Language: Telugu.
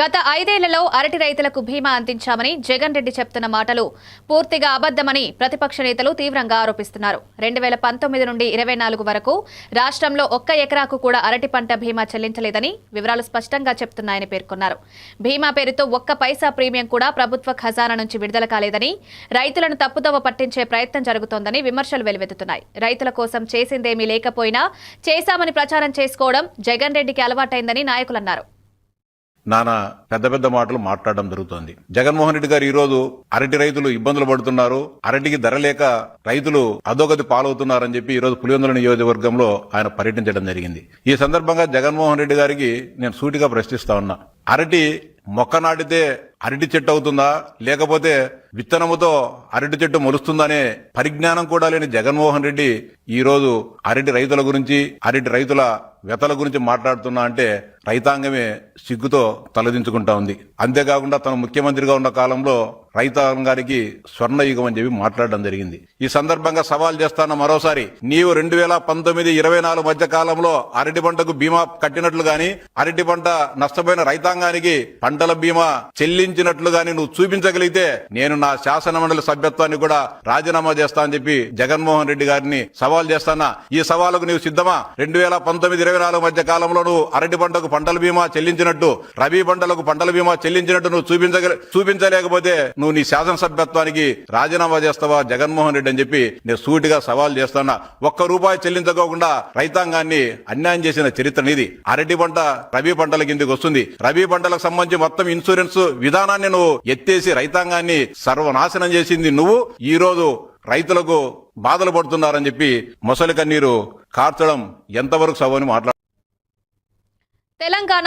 గత ఐదేళ్ళలో అరటి రైతులకు బీమా అందించామని జగన్ రెడ్డి చెప్తున్న మాటలు పూర్తిగా అబద్దమని ప్రతిపక్ష నేతలు తీవ్రంగా ఆరోపిస్తున్నారు. రెండు వేల పంతొమ్మిది నుండి ఇరవై నాలుగు వరకు రాష్ట్రంలో ఒక్క ఎకరాకు కూడా అరటి పంట బీమా చెల్లించలేదని వివరాలు స్పష్టంగా చెప్తున్నాయని పేర్కొన్నారు. బీమా పేరుతో ఒక్క పైసా ప్రీమియం కూడా ప్రభుత్వ ఖజానా నుంచి విడుదల కాలేదని రైతులను తప్పుదోవ పట్టించే ప్రయత్నం జరుగుతోందని విమర్శలు వెలువెత్తుతున్నాయి. రైతుల కోసం చేసిందేమీ లేకపోయినా చేశామని ప్రచారం చేసుకోవడం జగన్ రెడ్డికి అలవాటైందని నాయకులన్నారు నానా పెద్ద పెద్ద మాటలు మాట్లాడడం జరుగుతోంది. జగన్మోహన్ రెడ్డి గారు ఈ రోజు అరటి రైతులు ఇబ్బందులు పడుతున్నారు. అరటికి ధర లేక రైతులు అధోగతి పాలవుతున్నారని చెప్పి ఈరోజు పులివెందుల నియోజకవర్గంలో ఆయన పర్యటించడం జరిగింది. ఈ సందర్భంగా జగన్మోహన్ రెడ్డి గారికి నేను సూటిగా ప్రశ్నిస్తా ఉన్నా. అరటి మొక్క నాటితే అరటి చెట్టు అవుతుందా? లేకపోతే విత్తనముతో అరటి చెట్టు మొలుస్తుందనే పరిజ్ఞానం కూడా లేని జగన్మోహన్ రెడ్డి ఈ రోజు అరటి రైతుల గురించి అరటి రైతుల వ్యతల గురించి మాట్లాడుతున్నా అంటే రైతాంగమే సిగ్గుతో తలదించుకుంటా ఉంది. అంతేకాకుండా తను ముఖ్యమంత్రిగా ఉన్న కాలంలో రైతాంగానికి స్వర్ణయుగం అని చెప్పి మాట్లాడడం జరిగింది. ఈ సందర్భంగా సవాల్ చేస్తాను మరోసారి నీవు రెండు వేల పంతొమ్మిది ఇరవై నాలుగు మధ్య కాలంలో అరటి పంటకు బీమా కట్టినట్లు గాని అరటి పంట నష్టపోయిన రైతాంగానికి పంటల బీమా చెల్లించినట్లుగాని నువ్వు చూపించగలిగితే నేను నా శాసనమండలి సభ్యత్వాన్ని కూడా రాజీనామా చేస్తా అని చెప్పి జగన్మోహన్ రెడ్డి గారిని సవాల్ చేస్తానా? ఈ సవాలుకు నీవు సిద్ధమా? రెండు వేల పంతొమ్మిది ఇరవై నాలుగు మధ్య కాలంలో నువ్వు అరటి పంటకు పంటల బీమా చెల్లించినట్టు రబీ పంటలకు పంటల బీమా చెల్లించినట్టు నువ్వు చూపించగల చూపించలేకపోతే నువ్వు నీ శాసనసభ్యత్వానికి రాజీనామా చేస్తావా జగన్మోహన్ రెడ్డి అని చెప్పి నేను సూటిగా సవాల్ చేస్తున్నా ఒక్క రూపాయి చెల్లించకోకుండా రైతాంగాన్ని అన్యాయం చేసిన చరిత్ర అరటి పంట రబీ పంటల కిందకి వస్తుంది. రబీ పంటలకు సంబంధించి మొత్తం ఇన్సూరెన్స్ విధానాన్ని నువ్వు ఎత్తేసి రైతాంగాన్ని సర్వనాశనం చేసింది నువ్వు ఈ రోజు రైతులకు బాధలు పడుతున్నారని చెప్పి మొసలి కన్నీరు కార్చడం ఎంతవరకు సవని మాట్లాడు తెలంగాణ